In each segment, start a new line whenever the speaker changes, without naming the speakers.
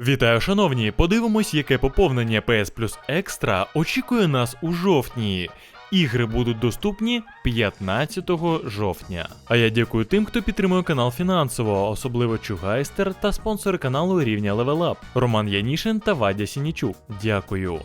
Вітаю, шановні! Подивимось, яке поповнення PS Plus Extra очікує нас у жовтні. Ігри будуть доступні 15 жовтня. А я дякую тим, хто підтримує канал фінансово, особливо Чугайстер та спонсори каналу рівня Up Роман Янішин та Вадя Сінічук. Дякую.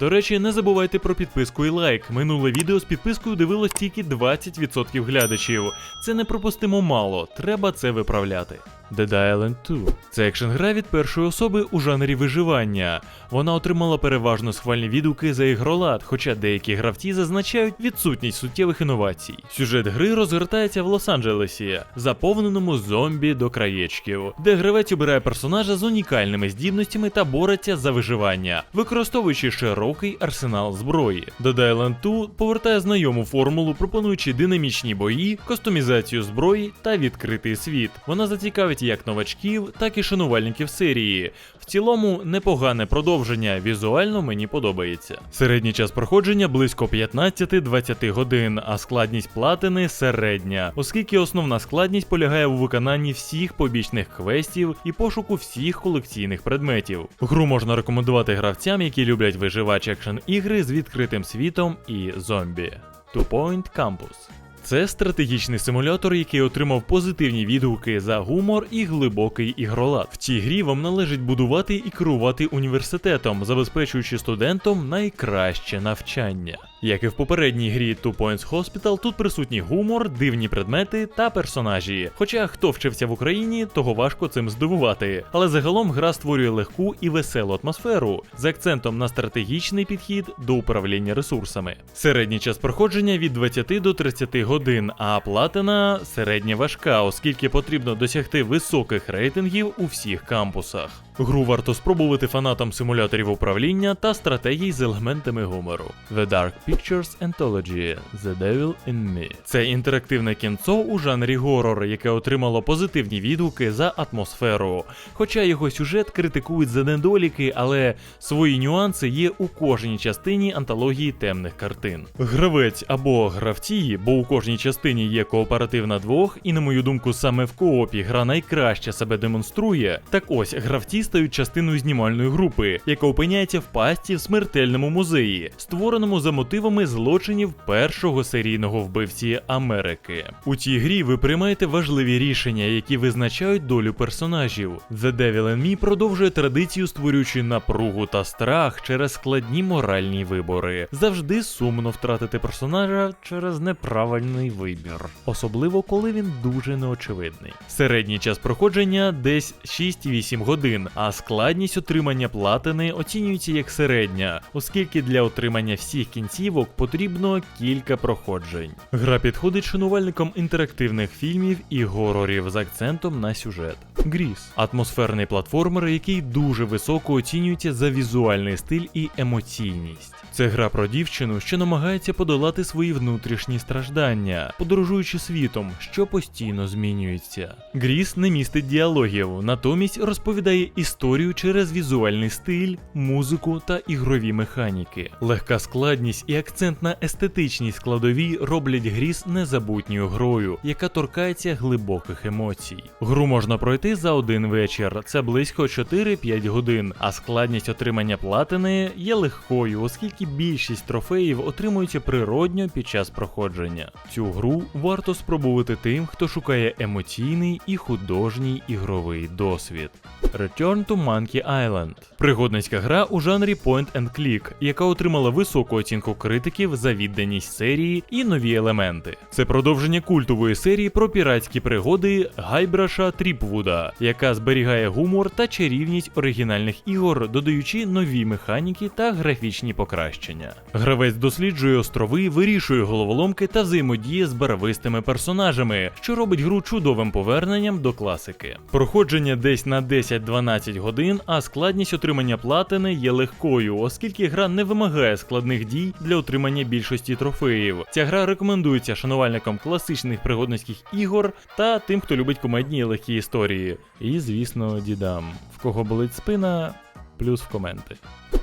До речі, не забувайте про підписку і лайк. Минуле відео з підпискою дивилось тільки 20% глядачів. Це непропустимо мало, треба це виправляти. Dead Island 2 це екшн гра від першої особи у жанрі виживання. Вона отримала переважно схвальні відгуки за ігролад, хоча деякі гравці зазначають відсутність суттєвих інновацій. Сюжет гри розгортається в Лос-Анджелесі, заповненому зомбі до краєчків, де гравець обирає персонажа з унікальними здібностями та бореться за виживання, використовуючи широкий арсенал зброї. Dead Island 2 повертає знайому формулу, пропонуючи динамічні бої, кастомізацію зброї та відкритий світ. Вона зацікавить як новачків, так і шанувальників серії. В цілому непогане продовження, візуально мені подобається. Середній час проходження близько 15-20 годин, а складність платини середня, оскільки основна складність полягає у виконанні всіх побічних квестів і пошуку всіх колекційних предметів. Гру можна рекомендувати гравцям, які люблять виживач екшн ігри з відкритим світом і зомбі. Two Point Campus це стратегічний симулятор, який отримав позитивні відгуки за гумор і глибокий ігролад. В цій грі вам належить будувати і керувати університетом, забезпечуючи студентам найкраще навчання. Як і в попередній грі Two Points Hospital, тут присутній гумор, дивні предмети та персонажі. Хоча хто вчився в Україні, того важко цим здивувати. Але загалом гра створює легку і веселу атмосферу з акцентом на стратегічний підхід до управління ресурсами. Середній час проходження від 20 до 30 годин, а платина середня важка, оскільки потрібно досягти високих рейтингів у всіх кампусах. Гру варто спробувати фанатам симуляторів управління та стратегій з елементами гумору. The Dark Pictures Anthology The Devil in Me. Це інтерактивне кінцо у жанрі горор, яке отримало позитивні відгуки за атмосферу. Хоча його сюжет критикують за недоліки, але свої нюанси є у кожній частині антології темних картин. Гравець або гравці, бо у кожній частині є кооператив на двох, і на мою думку, саме в коопі гра найкраще себе демонструє. Так ось гравці стають частиною знімальної групи, яка опиняється в пасті в смертельному музеї, створеному за мотивами злочинів першого серійного вбивці Америки. У цій грі ви приймаєте важливі рішення, які визначають долю персонажів. The Devil in Me продовжує традицію, створюючи напругу та страх через складні моральні вибори. Завжди сумно втратити персонажа через неправильний вибір, особливо коли він дуже неочевидний. Середній час проходження десь 6-8 годин, а складність отримання платини оцінюється як середня, оскільки для отримання всіх кінцівок потрібно кілька проходжень. Гра підходить шанувальникам інтерактивних фільмів і горорів з акцентом на сюжет. Гріс атмосферний платформер, який дуже високо оцінюється за візуальний стиль і емоційність. Це гра про дівчину, що намагається подолати свої внутрішні страждання, подорожуючи світом, що постійно змінюється. Гріс не містить діалогів, натомість розповідає історію через візуальний стиль, музику та ігрові механіки. Легка складність і акцент на естетичній складовій роблять Гріс незабутньою грою, яка торкається глибоких емоцій. Гру можна пройти за один вечір, це близько 4-5 годин, а складність отримання платини є легкою, оскільки більшість трофеїв отримуються природньо під час проходження. Цю гру варто спробувати тим, хто шукає емоційний і художній ігровий досвід. Return to Monkey Island пригодницька гра у жанрі Point and Click, яка отримала високу оцінку критиків за відданість серії і нові елементи. Це продовження культової серії про піратські пригоди Гайбраша Тріпвуда, яка зберігає гумор та чарівність оригінальних ігор, додаючи нові механіки та графічні покращення. Гравець досліджує острови, вирішує головоломки та взаємодіє з барвистими персонажами, що робить гру чудовим поверненням до класики. Проходження десь на 10-12 годин, а складність отримання платини є легкою, оскільки гра не вимагає складних дій для отримання більшості трофеїв. Ця гра рекомендується шанувальникам класичних пригодницьких ігор та тим, хто любить комедні і легкі історії. І, звісно, дідам. В кого болить спина, плюс в коменти.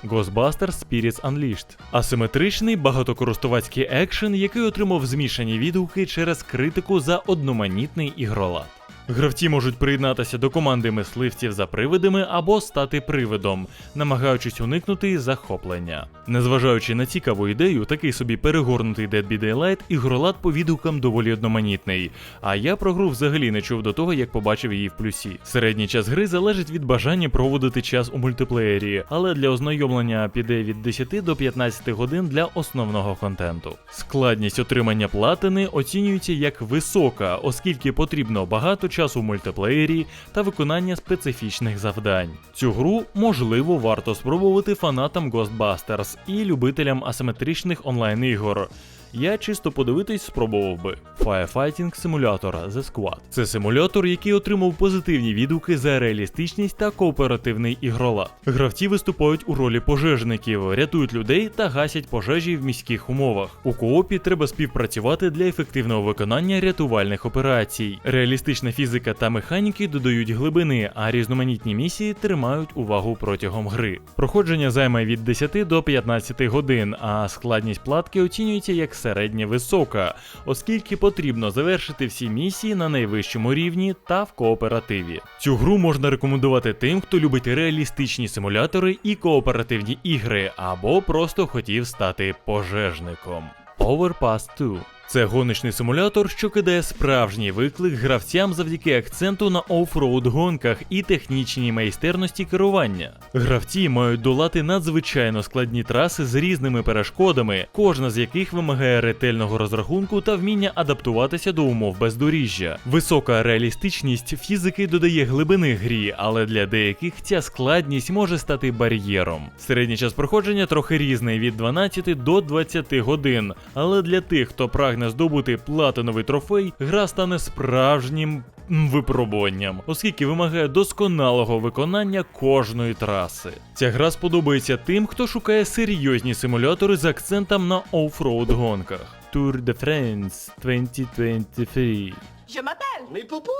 Ghostbusters Spirits Unleashed асиметричний багатокористувацький екшен, який отримав змішані відгуки через критику за одноманітний ігролад. Гравці можуть приєднатися до команди мисливців за привидами або стати привидом, намагаючись уникнути захоплення. Незважаючи на цікаву ідею, такий собі перегорнутий Dead by Daylight ігролад по відгукам доволі одноманітний. А я про гру взагалі не чув до того, як побачив її в плюсі. Середній час гри залежить від бажання проводити час у мультиплеєрі, але для ознайомлення піде від 10 до 15 годин для основного контенту. Складність отримання платини оцінюється як висока, оскільки потрібно багато часу у мультиплеєрі та виконання специфічних завдань. Цю гру можливо варто спробувати фанатам Ghostbusters і любителям асиметричних онлайн-ігор. Я чисто подивитись спробував би. Firefighting Simulator The Squad. Це симулятор, який отримав позитивні відгуки за реалістичність та кооперативний ігролад. Гравці виступають у ролі пожежників, рятують людей та гасять пожежі в міських умовах. У коопі треба співпрацювати для ефективного виконання рятувальних операцій. Реалістична фізика та механіки додають глибини, а різноманітні місії тримають увагу протягом гри. Проходження займе від 10 до 15 годин, а складність платки оцінюється як середня висока, оскільки потрібно завершити всі місії на найвищому рівні та в кооперативі. Цю гру можна рекомендувати тим, хто любить реалістичні симулятори і кооперативні ігри, або просто хотів стати пожежником. Overpass 2 це гоночний симулятор, що кидає справжній виклик гравцям завдяки акценту на оффроуд гонках і технічній майстерності керування. Гравці мають долати надзвичайно складні траси з різними перешкодами, кожна з яких вимагає ретельного розрахунку та вміння адаптуватися до умов бездоріжжя. Висока реалістичність фізики додає глибини грі, але для деяких ця складність може стати бар'єром. Середній час проходження трохи різний від 12 до 20 годин, але для тих, хто прагне здобути платиновий трофей, гра стане справжнім випробуванням, оскільки вимагає досконалого виконання кожної траси. Ця гра сподобається тим, хто шукає серйозні симулятори з акцентом на оффроуд гонках. Tour de France 2023
Je m'appelle.
Mais Popo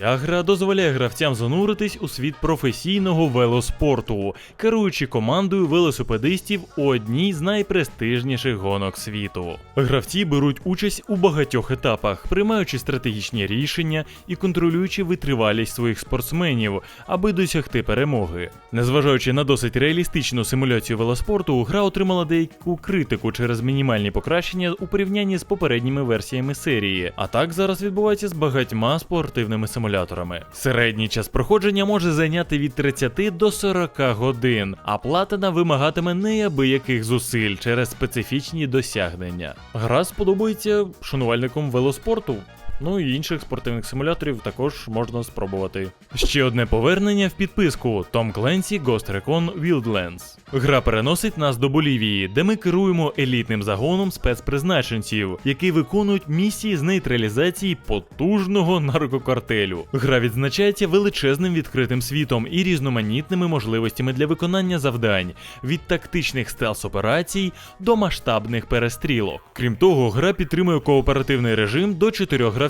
Ця гра дозволяє гравцям зануритись у світ професійного велоспорту, керуючи командою велосипедистів у одній з найпрестижніших гонок світу. Гравці беруть участь у багатьох етапах, приймаючи стратегічні рішення і контролюючи витривалість своїх спортсменів, аби досягти перемоги. Незважаючи на досить реалістичну симуляцію велоспорту, гра отримала деяку критику через мінімальні покращення у порівнянні з попередніми версіями серії. А так зараз відбувається з багатьма спортивними симуляторами. Середній час проходження може зайняти від 30 до 40 годин, а платина вимагатиме неабияких зусиль через специфічні досягнення. Гра сподобається шанувальникам велоспорту. Ну і інших спортивних симуляторів також можна спробувати. Ще одне повернення в підписку Tom Clancy Ghost Recon Wildlands. Гра переносить нас до Болівії, де ми керуємо елітним загоном спецпризначенців, які виконують місії з нейтралізації потужного наркокартелю. Гра відзначається величезним відкритим світом і різноманітними можливостями для виконання завдань від тактичних стелс-операцій до масштабних перестрілок. Крім того, гра підтримує кооперативний режим до 4 гравців,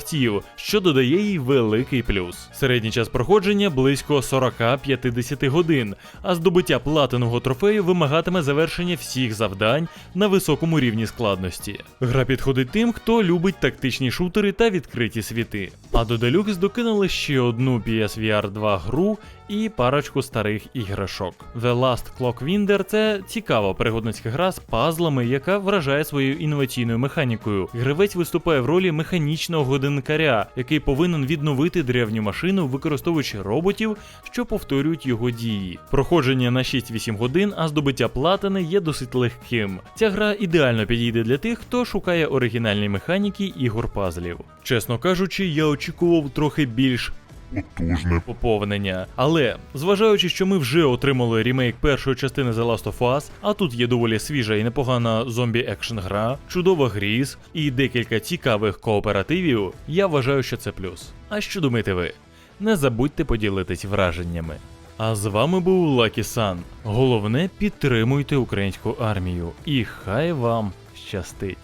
що додає їй великий плюс. Середній час проходження близько 40-50 годин, а здобуття платинового трофею вимагатиме завершення всіх завдань на високому рівні складності. Гра підходить тим, хто любить тактичні шутери та відкриті світи. А до Deluxe докинули ще одну PSVR 2 гру і парочку старих іграшок. The Last Clockwinder – це цікава пригодницька гра з пазлами, яка вражає своєю інноваційною механікою. Гравець виступає в ролі механічного годинникаря, який повинен відновити древню машину, використовуючи роботів, що повторюють його дії. Проходження на 6-8 годин, а здобуття платини є досить легким. Ця гра ідеально підійде для тих, хто шукає оригінальні механіки ігор пазлів. Чесно кажучи, я очікував трохи більш потужне поповнення. Але зважаючи, що ми вже отримали ремейк першої частини The Last of Us, а тут є доволі свіжа і непогана зомбі екшн гра, чудова гріз і декілька цікавих кооперативів, я вважаю, що це плюс. А що думаєте ви? Не забудьте поділитись враженнями. А з вами був Лакі Сан. Головне підтримуйте українську армію, і хай вам щастить.